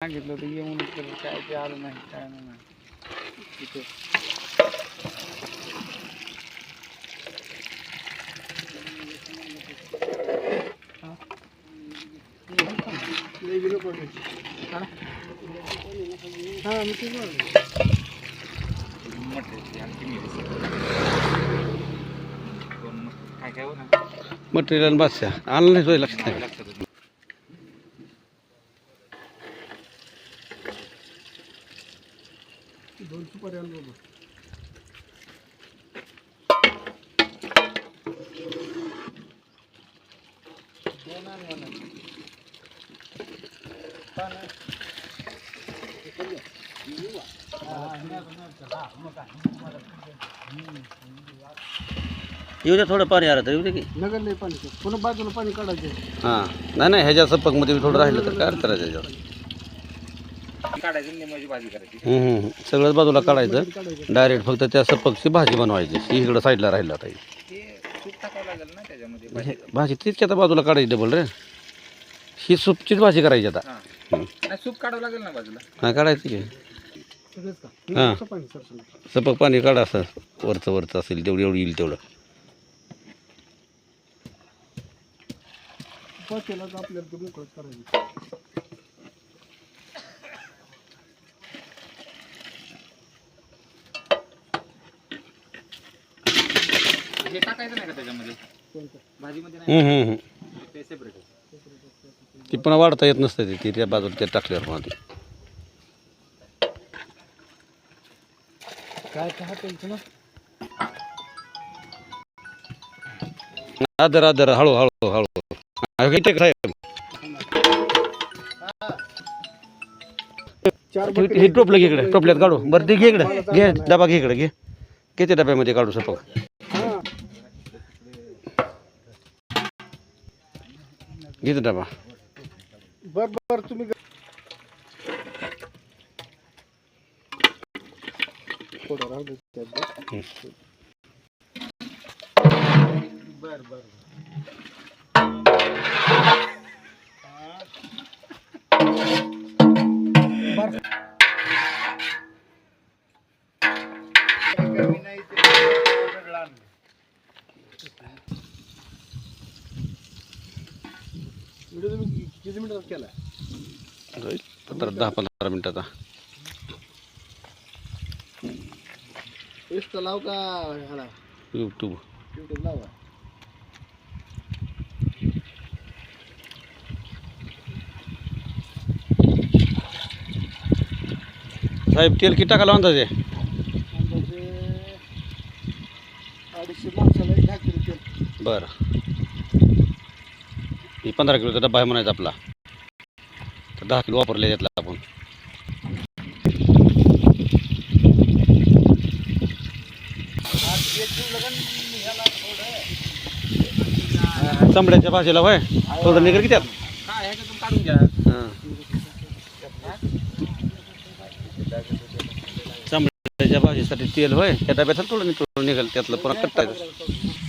सांगितलं होतं ये म्हणून तर काय ते आलं नाही काय नाही तिथे मटेरियल बादशा आणलं नाही लक्षात नाही. दोन सुपारी बरोबर येऊ दे थोडं पाणी आलं तर येऊ दे की. नगर नाही पाणी पुन्हा बाजूला पाणी काढायचं. हाँ. नाही नाही ह्याच्या सपकमध्ये बी थोडं राहिलं तर काय अर्थ ह्याच्यावर काढायचं निमाची भाजी करायची. हम्म, हम्म, हम्म. सगळंच बाजूला काढायचं. डायरेक्ट फक्त त्या सपकची भाजी बनवायची. ही इकडं साईडला राहिलं आता. ही. ते सूप टाकावं लागेल ना त्याच्यामध्ये हे भाजी? तीच आता बाजूला काढायची डबल रे. ही सूपचीच भाजी करायची आता. हां. हम्म. नाही सूप काढावं लागेल ना बाजूला? हा काढायची की. हां. का सपक पाणी काढा असं. वरचं वरचं असेल तेवढं एवढं येईल तेवढं. आपल्याला ते मोकळच करायचं. हे टाकायचं नाही का त्याच्यामध्ये? भाजीमध्ये नाही? हम्म, हम्म, हम्म. ते सेपरेट ती पण वाढता येत नसतं ते ती त्या बाजूला ते टाकल्यावर मला ते काय आदर आदर हळू हळू हळू. हा, इथे चार हे- हे टोपलं घे इकडे टोपल्यात काढू. बरं ते घे इकडे. घे डबा घे इकडे घे. किती डब्यामध्ये काढू सपक तो डबा बर बर तुम्ही. बर बर. बर मिनिटात केला पंधरा दहा पंधरा मिनिटाचा लाव का ह्याला? यूट्यूब युट्यूब लावा. साहेब तेल किती टाकायला अंदाजे? अंदाजे अडीचशे माणसाला दहा किलो तेल. बरं. पंधरा किलोचा डबा आहे म्हणायचा आपला. दहा किलो वापरले त्यातला आपण. चमड्याच्या भाजीला वय थोडं निघर किती काढून घ्या. चमड्याच्या भाजीसाठी तेल होय? त्या डब्यात थोडं निघाल त्यातलं पुन्हा कट्टायचं